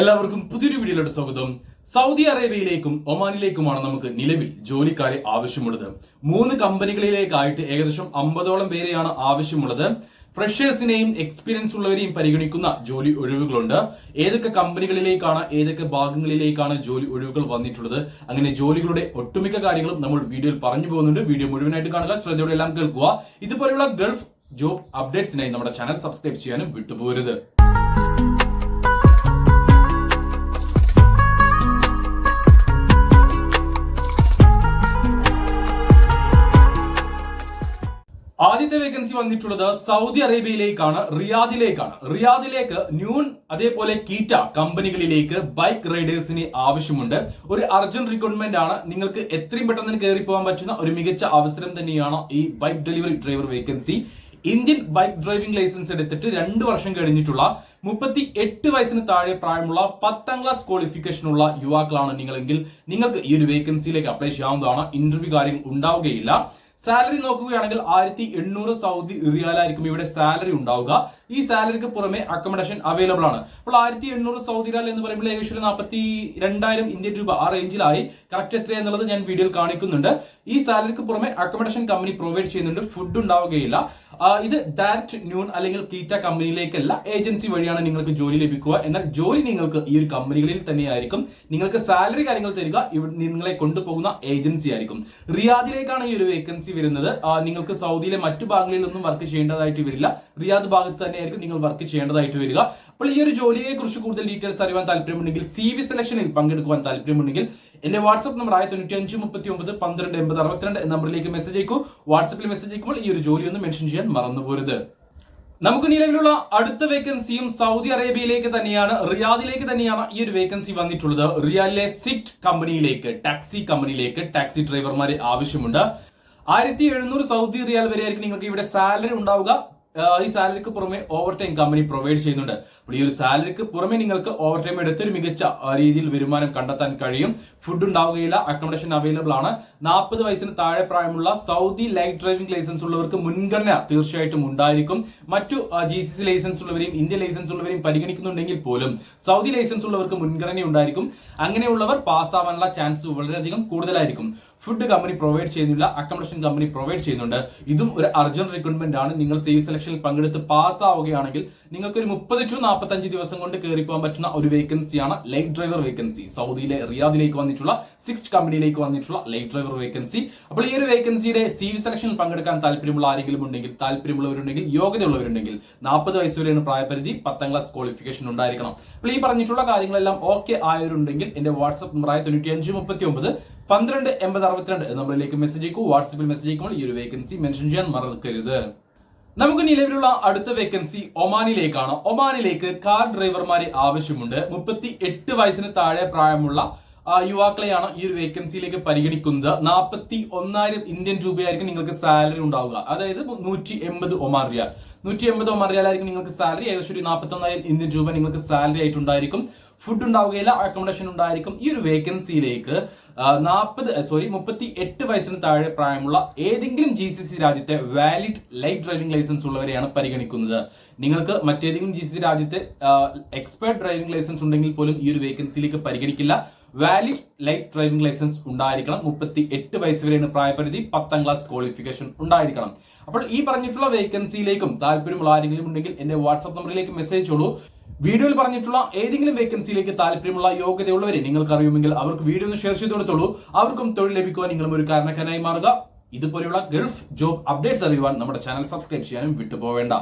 എല്ലാവർക്കും പുതിയൊരു വീഡിയോയിലോട്ട് സ്വാഗതം. സൗദി അറേബ്യയിലേക്കും ഒമാനിലേക്കുമാണ് നമുക്ക് നിലവിൽ ജോലിക്കാരെ ആവശ്യമുള്ളത്. മൂന്ന് കമ്പനികളിലേക്കായിട്ട് ഏകദേശം അമ്പതോളം പേരെയാണ് ആവശ്യമുള്ളത്. ഫ്രഷേഴ്സിനെയും എക്സ്പീരിയൻസ് ഉള്ളവരെയും പരിഗണിക്കുന്ന ജോലി ഒഴിവുകളുണ്ട്. ഏതൊക്കെ കമ്പനികളിലേക്കാണ് ഏതൊക്കെ ഭാഗങ്ങളിലേക്കാണ് ജോലി ഒഴിവുകൾ വന്നിട്ടുള്ളത് അങ്ങനെ ജോലികളുടെ ഒട്ടുമിക്ക കാര്യങ്ങളും നമ്മൾ വീഡിയോയിൽ പറഞ്ഞു പോകുന്നുണ്ട്. വീഡിയോ മുഴുവനായിട്ട് കാണുക ശ്രദ്ധയോടെ എല്ലാം കേൾക്കുക. ഇതുപോലെയുള്ള ഗൾഫ് ജോബ് അപ്ഡേറ്റ്സിനായി നമ്മുടെ ചാനൽ സബ്സ്ക്രൈബ് ചെയ്യാനും വിട്ടുപോകരുത്. ആദ്യത്തെ വേക്കൻസി വന്നിട്ടുള്ളത് സൗദി അറേബ്യയിലേക്കാണ് റിയാദിലേക്കാണ്. റിയാദിലേക്ക് ന്യൂൺ അതേപോലെ കീറ്റ കമ്പനികളിലേക്ക് ബൈക്ക് റൈഡേഴ്സിന് ആവശ്യമുണ്ട്. ഒരു അർജന്റ് റിക്രൂട്ട്മെന്റ് ആണ്. നിങ്ങൾക്ക് എത്രയും പെട്ടെന്ന് കയറി പോകാൻ പറ്റുന്ന ഒരു മികച്ച അവസരം തന്നെയാണ് ഈ bike delivery driver vacancy Indian bike driving licence എടുത്തിട്ട് രണ്ട് വർഷം കഴിഞ്ഞിട്ടുള്ള മുപ്പത്തി എട്ട് വയസ്സിന് താഴെ പ്രായമുള്ള പത്താം ക്ലാസ് ക്വാളിഫിക്കേഷൻ ഉള്ള യുവാക്കളാണ് നിങ്ങളെങ്കിൽ നിങ്ങൾക്ക് ഈ ഒരു വേക്കൻസിയിലേക്ക് അപ്ലൈ ചെയ്യാവുന്നതാണ്. ഇന്റർവ്യൂ കാര്യം ഉണ്ടാവുകയില്ല. സാലറി നോക്കുകയാണെങ്കിൽ ആയിരത്തി എണ്ണൂറ് സൗദി റിയാലായിരിക്കും ഇവിടെ സാലറി ഉണ്ടാവുക. ഈ സാലറിക്ക് പുറമെ അക്കോമഡേഷൻ അവൈലബിൾ ആണ്. അപ്പോൾ ആയിരത്തി എണ്ണൂറ് സൗദി റിയാൽ എന്ന് പറയുമ്പോൾ ഏകദേശം നാൽപ്പത്തി രണ്ടായിരം ഇന്ത്യൻ രൂപ ആ റേഞ്ചിലായി. കറക്റ്റ് എത്ര എന്നുള്ളത് ഞാൻ വീഡിയോയിൽ കാണിക്കുന്നുണ്ട്. ഈ സാലറിക്ക് പുറമെ അക്കോമഡേഷൻ കമ്പനി പ്രൊവൈഡ് ചെയ്യുന്നുണ്ട്. ഫുഡ് ഉണ്ടാവുകയില്ല. ഇത് ഡയറക്റ്റ് ന്യൂൺ അല്ലെങ്കിൽ കീറ്റ കമ്പനിയിലേക്കല്ല ഏജൻസി വഴിയാണ് നിങ്ങൾക്ക് ജോലി ലഭിക്കുക. എന്നാൽ ജോലി നിങ്ങൾക്ക് ഈ ഒരു കമ്പനികളിൽ തന്നെയായിരിക്കും. നിങ്ങൾക്ക് സാലറി കാര്യങ്ങൾ തരിക. നിങ്ങളെ കൊണ്ടുപോകുന്ന ഏജൻസി ആയിരിക്കും. റിയാദിലേക്കാണ് ഈ ഒരു വേക്കൻസി വരുന്നത്. നിങ്ങൾക്ക് സൗദിയിലെ മറ്റു ഭാഗങ്ങളിൽ ഒന്നും വർക്ക് ചെയ്യേണ്ടതായിട്ട് വരില്ല. റിയാദ് ഭാഗത്ത് തന്നെയായിരിക്കും നിങ്ങൾ വർക്ക് ചെയ്യേണ്ടതായിട്ട് വരിക. അപ്പോൾ ഈ ഒരു ജോലിയെ കുറിച്ച് കൂടുതൽ ഡീറ്റെയിൽസ് അറിയാൻ താല്പര്യമുണ്ടെങ്കിൽ സി വി സെലക്ഷനിൽ പങ്കെടുക്കുവാൻ താല്പര്യമുണ്ടെങ്കിൽ എന്റെ വാട്സ്ആപ്പ് നമ്പർ ആയ തൊണ്ണൂറ്റി അഞ്ച് മുപ്പത്തി ഒമ്പത് പന്ത്രണ്ട് എൺപത് അറുപത്തിരണ്ട് നമ്പറിലേക്ക് മെസ്സേജ് അയക്കൂ. വാട്സ്ആപ്പിൽ മെസ്സേജ് അയക്കുമ്പോൾ ഈ ഒരു ജോലി ഒന്ന് മെൻഷൻ ചെയ്യാൻ മറന്നുപോരുത്. നമുക്ക് നിലവിലുള്ള അടുത്ത വേക്കൻസിയും സൗദി അറേബ്യയിലേക്ക് തന്നെയാണ് റിയാദിലേക്ക് തന്നെയാണ് ഈ ഒരു വേക്കൻസി വന്നിട്ടുള്ളത്. റിയാദിലെ സിറ്റ് കമ്പനിയിലേക്ക് ടാക്സി കമ്പനിയിലേക്ക് ടാക്സി ഡ്രൈവർമാരെ ആവശ്യമുണ്ട്. ആയിരത്തി എഴുന്നൂറ് സൗദി റിയാൽ വരെയായിരിക്കും നിങ്ങൾക്ക് ഇവിടെ സാലറി ഉണ്ടാവുക. ഈ സാലറിക്ക് പുറമെ ഓവർ ടൈം കമ്പനി പ്രൊവൈഡ് ചെയ്യുന്നുണ്ട്. അപ്പോൾ ഈ ഒരു സാലറിക്ക് പുറമെ നിങ്ങൾക്ക് ഓവർ ടൈം എടുത്ത് ഒരു മികച്ച രീതിയിൽ വരുമാനം കണ്ടെത്താൻ കഴിയും. ഫുഡ് ഉണ്ടാവുകയില്ല അക്കോമഡേഷൻ അവൈലബിൾ ആണ്. നാൽപ്പത് വയസ്സിന് താഴെ പ്രായമുള്ള സൗദി ലൈറ്റ് ഡ്രൈവിംഗ് ലൈസൻസ് ഉള്ളവർക്ക് മുൻഗണന തീർച്ചയായിട്ടും ഉണ്ടായിരിക്കും. മറ്റു ജി സി സി ലൈസൻസ് ഉള്ളവരെയും ഇന്ത്യൻ ലൈസൻസ് ഉള്ളവരെയും പരിഗണിക്കുന്നുണ്ടെങ്കിൽ പോലും സൗദി ലൈസൻസ് ഉള്ളവർക്ക് മുൻഗണന ഉണ്ടായിരിക്കും അങ്ങനെയുള്ളവർ പാസ്സാവാനുള്ള ചാൻസ് വളരെയധികം കൂടുതലായിരിക്കും. ഫുഡ് കമ്പനി പ്രൊവൈഡ് ചെയ്യുന്നില്ല അക്കോമഡേഷൻ കമ്പനി പ്രൊവൈഡ് ചെയ്യുന്നുണ്ട്. ഇതും ഒരു അർജന്റ് റിക്രൂട്ട്മെന്റ് ആണ്. നിങ്ങൾ സേവ് സെലക്ഷനിൽ പങ്കെടുത്ത് പാസ് ആവുകയാണെങ്കിൽ നിങ്ങൾക്ക് ഒരു മുപ്പത് ടു നാൽപ്പത്തഞ്ച് ദിവസം കൊണ്ട് കയറി പോകാൻ പറ്റുന്ന ഒരു വേക്കൻസിയാണ് ലൈറ്റ് ഡ്രൈവർ വേക്കൻസി സൗദിയിലെ റിയാദിലേക്ക് വന്നിട്ടുള്ള സിക്സ് കമ്പനിയിലേക്ക് വന്നിട്ടുള്ള ലൈറ്റ് ഡ്രൈവർ വേക്കൻസി അപ്പോൾ ഈ ഒരു വേക്കൻസിയുടെ സി സെലക്ഷനിൽ പങ്കെടുക്കാൻ താല്പര്യമുള്ള ആരെങ്കിലും ഉണ്ടെങ്കിൽ താല്പര്യമുള്ളവരുണ്ടെങ്കിൽ യോഗ്യതയുള്ളവരുണ്ടെങ്കിൽ നാൽപ്പത് വയസ്സ് വരെയാണ് പ്രായപരിധി പത്താം ക്ലാസ് ക്വാളിഫിക്കേഷൻ ഉണ്ടായിരിക്കണം. അപ്പോൾ ഈ പറഞ്ഞിട്ടുള്ള കാര്യങ്ങളെല്ലാം ഓക്കെ ആയവരുണ്ടെങ്കിൽ എന്റെ വാട്സ്ആപ്പ് നമ്പറായ തൊണ്ണൂറ്റി അഞ്ച് മുപ്പത്തി ഒമ്പത് പന്ത്രണ്ട് എൺപത് അറുപത്തിരണ്ട് നമ്പറിലേക്ക് മെസ്സേജ് അയക്കൂ. വാട്സപ്പിൽ മെസ്സേജ് അയക്കുമ്പോൾ ഈ ഒരു വേക്കൻസി മെൻഷൻ ചെയ്യാൻ മറക്കരുത്. നമുക്ക് നിലവിലുള്ള അടുത്ത വേക്കൻസി ഒമാനിലേക്കാണ്. ഒമാനിലേക്ക് കാർ ഡ്രൈവർമാരെ ആവശ്യമുണ്ട്. മുപ്പത്തി എട്ട് വയസ്സിന് താഴെ പ്രായമുള്ള യുവാക്കളെയാണ് ഈ ഒരു വേക്കൻസിയിലേക്ക് പരിഗണിക്കുന്നത്. നാൽപ്പത്തി ഒന്നായിരം ഇന്ത്യൻ രൂപയായിരിക്കും നിങ്ങൾക്ക് സാലറി ഉണ്ടാവുക. അതായത് നൂറ്റി എൺപത് ഒമാൻ റിയാൽ. നൂറ്റി എൺപത് ഒമാൻ റിയാലായിരിക്കും നിങ്ങൾക്ക് സാലറി ഏകദേശം ഒരു നാൽപ്പത്തി ഒന്നായിരം ഇന്ത്യൻ രൂപ നിങ്ങൾക്ക് സാലറി ആയിട്ടുണ്ടായിരിക്കും. ഫുഡ് ഉണ്ടാവുകയില്ല. അക്കോമഡേഷൻ ഉണ്ടായിരിക്കും. ഈ ഒരു വേക്കൻസിയിലേക്ക് നാൽപ്പത് സോറി മുപ്പത്തി എട്ട് വയസ്സിന് താഴെ പ്രായമുള്ള ഏതെങ്കിലും ജി സി സി രാജ്യത്തെ വാലിഡ് ലൈറ്റ് ഡ്രൈവിംഗ് ലൈസൻസ് ഉള്ളവരെയാണ് പരിഗണിക്കുന്നത്. നിങ്ങൾക്ക് മറ്റേതെങ്കിലും ജി സി സി രാജ്യത്തെ എക്സ്പേർട്ട് ഡ്രൈവിംഗ് ലൈസൻസ് ഉണ്ടെങ്കിൽ പോലും ഈ ഒരു വേക്കൻസിയിലേക്ക് പരിഗണിക്കില്ല. വാലിഡ് ലൈറ്റ് ഡ്രൈവിംഗ് ലൈസൻസ് ഉണ്ടായിരിക്കണം. മുപ്പത്തി എട്ട് വയസ്സ് വരെയാണ് പ്രായപരിധി. പത്താം ക്ലാസ് ക്വാളിഫിക്കേഷൻ ഉണ്ടായിരിക്കണം. അപ്പോൾ ഈ പറഞ്ഞിട്ടുള്ള വേക്കൻസിയിലേക്കും താല്പര്യമുള്ള ആരെങ്കിലും ഉണ്ടെങ്കിൽ എന്റെ വാട്സ്ആപ്പ് നമ്പറിലേക്ക് മെസ്സേജ് ചെയ്തോളൂ വീഡിയോയിൽ പറഞ്ഞിട്ടുള്ള ഏതെങ്കിലും വേക്കൻസിയിലേക്ക് താല്പര്യമുള്ള യോഗ്യതയുള്ളവരെ നിങ്ങൾക്ക് അറിയുമെങ്കിൽ അവർക്ക് വീഡിയോ ഒന്ന് ഷെയർ ചെയ്ത് കൊടുത്തോളൂ. അവർക്കും തൊഴിൽ ലഭിക്കുവാൻ നിങ്ങളും ഒരു കാരണക്കാരനായി മാറുക. ഇതുപോലെയുള്ള ഗൾഫ് ജോബ് അപ്ഡേറ്റ്സ് അറിയുവാൻ നമ്മുടെ ചാനൽ സബ്സ്ക്രൈബ് ചെയ്യാനും വിട്ടുപോവേണ്ട.